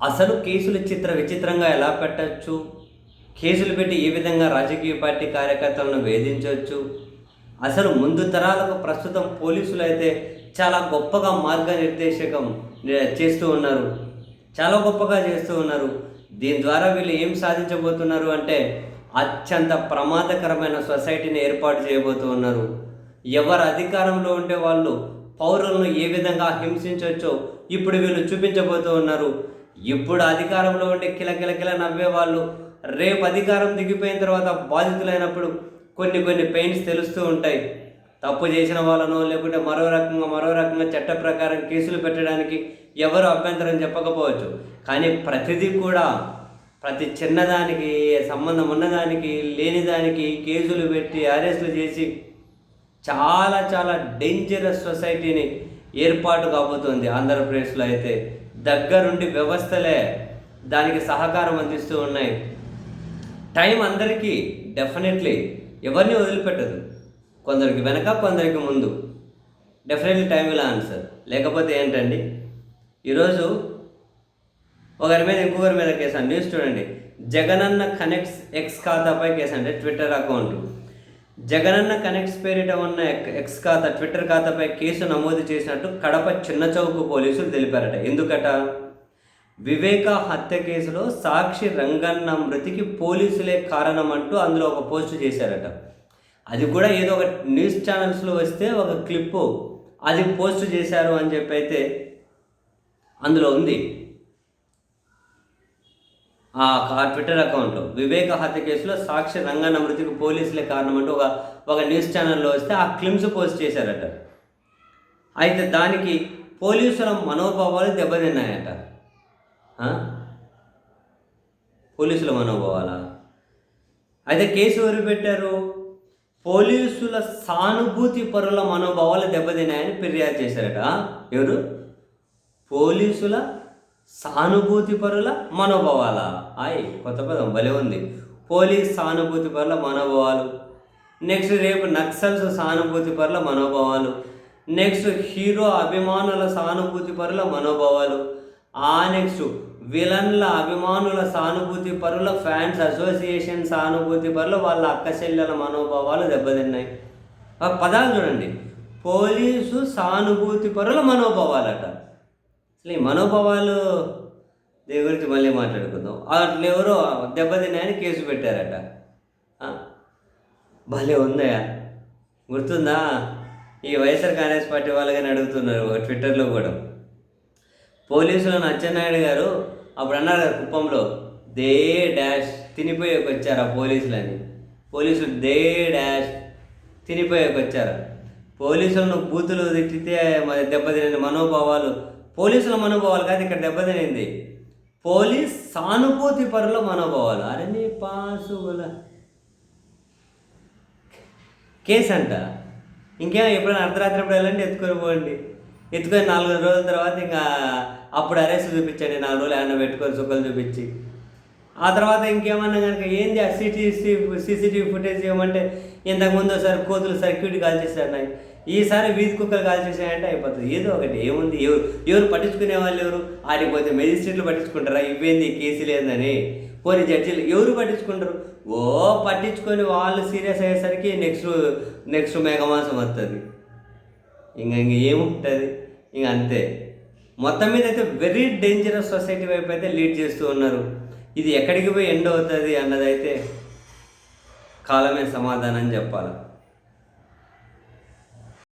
అసలు కేసులు చిత్ర విచిత్రంగా ఎలా పెట్టచ్చు? కేసులు పెట్టి ఏ విధంగా రాజకీయ పార్టీ కార్యకర్తలను వేధించవచ్చు? అసలు ముందు తరాలకు ప్రస్తుతం పోలీసులు అయితే చాలా గొప్పగా మార్గనిర్దేశకం చేస్తూ ఉన్నారు. చాలా గొప్పగా చేస్తూ ఉన్నారు. దీని ద్వారా వీళ్ళు ఏం సాధించబోతున్నారు అంటే అత్యంత ప్రమాదకరమైన సొసైటీని ఏర్పాటు చేయబోతూ ఉన్నారు. ఎవరు అధికారంలో ఉండే వాళ్ళు పౌరులను ఏ విధంగా హింసించవచ్చో ఇప్పుడు వీళ్ళు చూపించబోతూ ఉన్నారు. ఇప్పుడు అధికారంలో ఉండే కిలకిల కిల నవ్వేవాళ్ళు రేపు అధికారం దిగిపోయిన తర్వాత బాధితులైనప్పుడు కొన్ని కొన్ని పెయిన్స్ తెలుస్తూ ఉంటాయి. తప్పు చేసిన వాళ్ళనో లేకుంటే మరో రకంగా మరో రకంగా చట్ట ప్రకారం కేసులు పెట్టడానికి ఎవరు అభ్యంతరం చెప్పకపోవచ్చు. కానీ ప్రతిదీ కూడా ప్రతి చిన్నదానికి సంబంధం ఉన్నదానికి లేని దానికి కేసులు పెట్టి అరెస్టులు చేసి చాలా చాలా డేంజరస్ సొసైటీని ఏర్పాటు కాబోతుంది ఆంధ్రప్రదేశ్లో అయితే. దగ్గరుండి వ్యవస్థలే దానికి సహకారం అందిస్తూ ఉన్నాయి. టైం అందరికీ డెఫినెట్లీ ఎవరిని వదిలిపెట్టదు. కొందరికి వెనక కొందరికి ముందు. డెఫినెట్లీ టైం ఇలా ఆన్సర్ లేకపోతే ఏంటండి? ఈరోజు ఒకరి మీద ఇంకొకరి మీద కేసు అండి. న్యూస్ చూడండి. జగనన్న కనెక్ట్స్ ఎక్స్ ఖాతాపై కేసు అంటే ట్విట్టర్ అకౌంట్ జగనన్న కనెక్ట్స్ పేరిట ఉన్న ఎక్స్ ఖాతా ట్విట్టర్ ఖాతాపై కేసు నమోదు చేసినట్టు కడప చిన్న చౌక పోలీసులు తెలిపారట. ఎందుకట? వివేక హత్య కేసులో సాక్షి రంగన్న మృతికి పోలీసులే కారణం అంటూ అందులో ఒక పోస్ట్ చేశారట. అది కూడా ఏదో ఒక న్యూస్ ఛానల్స్లో వస్తే ఒక క్లిప్పు. అది పోస్ట్ చేశారు అని చెప్పి అయితే అందులో ఉంది. ఆ ఆ ట్విట్టర్ అకౌంట్లో. వివేక హత్య కేసులో సాక్షి రంగన్న మృతికి పోలీసులే కారణమంటూ ఒక ఒక న్యూస్ ఛానల్లో వస్తే ఆ క్లిమ్స్ పోస్ట్ చేశారట. అయితే దానికి పోలీసుల మనోభావాలు దెబ్బతిన్నాయట. పోలీసుల మనోభావాలా? అయితే కేసు ఎవరు పెట్టారు? పోలీసుల సానుభూతి పరుల మనోభావాలు దెబ్బతిన్నాయని ఫిర్యాదు చేశారట. ఎవరు? పోలీసుల సానుభూతి పరుల మనోభావాల. ఆయ్ కొత్త పదం భలే ఉంది. పోలీస్ సానుభూతి పరుల మనోభావాలు. నెక్స్ట్ రేపు నక్సల్స్ సానుభూతి పరుల మనోభావాలు. నెక్స్ట్ హీరో అభిమానుల సానుభూతి పరుల మనోభావాలు. ఆ నెక్స్ట్ విలన్ల అభిమానుల సానుభూతి పరుల ఫ్యాన్స్ అసోసియేషన్ సానుభూతి పరుల వాళ్ళ అక్క చెల్లెల మనోభావాలు దెబ్బతిన్నాయి. ఆ పదాలు చూడండి. పోలీసు సానుభూతి పరుల మనోభావాలట. అసలు ఈ మనోభావాలు దీని గురించి మళ్ళీ మాట్లాడుకుందాం? అట్లా ఎవరో దెబ్బతిన్నాయని కేసు పెట్టారట. భలే ఉందయా గుర్తుందా? ఈ వైఎస్ఆర్ కాంగ్రెస్ పార్టీ వాళ్ళగానే అడుగుతున్నారు ట్విట్టర్లో కూడా. పోలీసులను అచ్చెన్నాయుడు గారు అప్పుడు అన్నారు కదా కుప్పంలో దే డాష్ తినిపోయేకి వచ్చారు ఆ పోలీసులని? పోలీసులు దే డాష్ తినిపోయేకి వచ్చారు పోలీసులను బూతులు తిట్టితే మరి దెబ్బతిన మనోభావాలు పోలీసుల మనోభావాలు కాదు ఇక్కడ దెబ్బతినింది. పోలీస్ సానుభూతి పరుల మనోభావాలు. అరే నీ పాసుగుల కేసు అంట. ఇంకేం ఎప్పుడైనా అర్ధరాత్రి ఎప్పుడు వెళ్ళండి ఎత్తుకొని పోండి? ఎత్తుకొని నాలుగు రోజుల తర్వాత ఇంకా అప్పుడు అరెస్ట్ చూపించండి. నాలుగు రోజులు ఏమన్నా పెట్టుకొని సుఖాలు చూపించి. ఆ తర్వాత ఇంకేమన్నా కనుక ఏంది ఆ సిటీసీ సీసీటీవీ ఫుటేజ్ ఇవ్వమంటే ఇంతకుముందు ఒకసారి కోతులు సర్క్యూట్ కాల్ చేశారు ఈసారి వీధి కుక్కలు కాల్ చేసాయంటే అయిపోతుంది. ఏదో ఒకటి ఏముంది? ఎవరు ఎవరు పట్టించుకునే వాళ్ళు ఎవరు? ఆడిపోతే మెజిస్ట్రేట్లు పట్టించుకుంటారా? ఇవేంది కేసు లేదని. పోనీ జడ్జీలు ఎవరు పట్టించుకుంటారు? ఓ పట్టించుకొని వాళ్ళు సీరియస్ అయ్యేసరికి నెక్స్ట్ నెక్స్ట్ మేఘమాసం వస్తుంది ఇంక ఇంక ఏముంటుంది? ఇంక అంతే. మొత్తం మీద అయితే వెరీ డేంజరస్ సొసైటీ వైపు అయితే లీడ్ చేస్తూ ఉన్నారు. ఇది ఎక్కడికి పోయి ఎండ్ అవుతుంది అన్నదైతే కాలమే సమాధానం చెప్పాలి.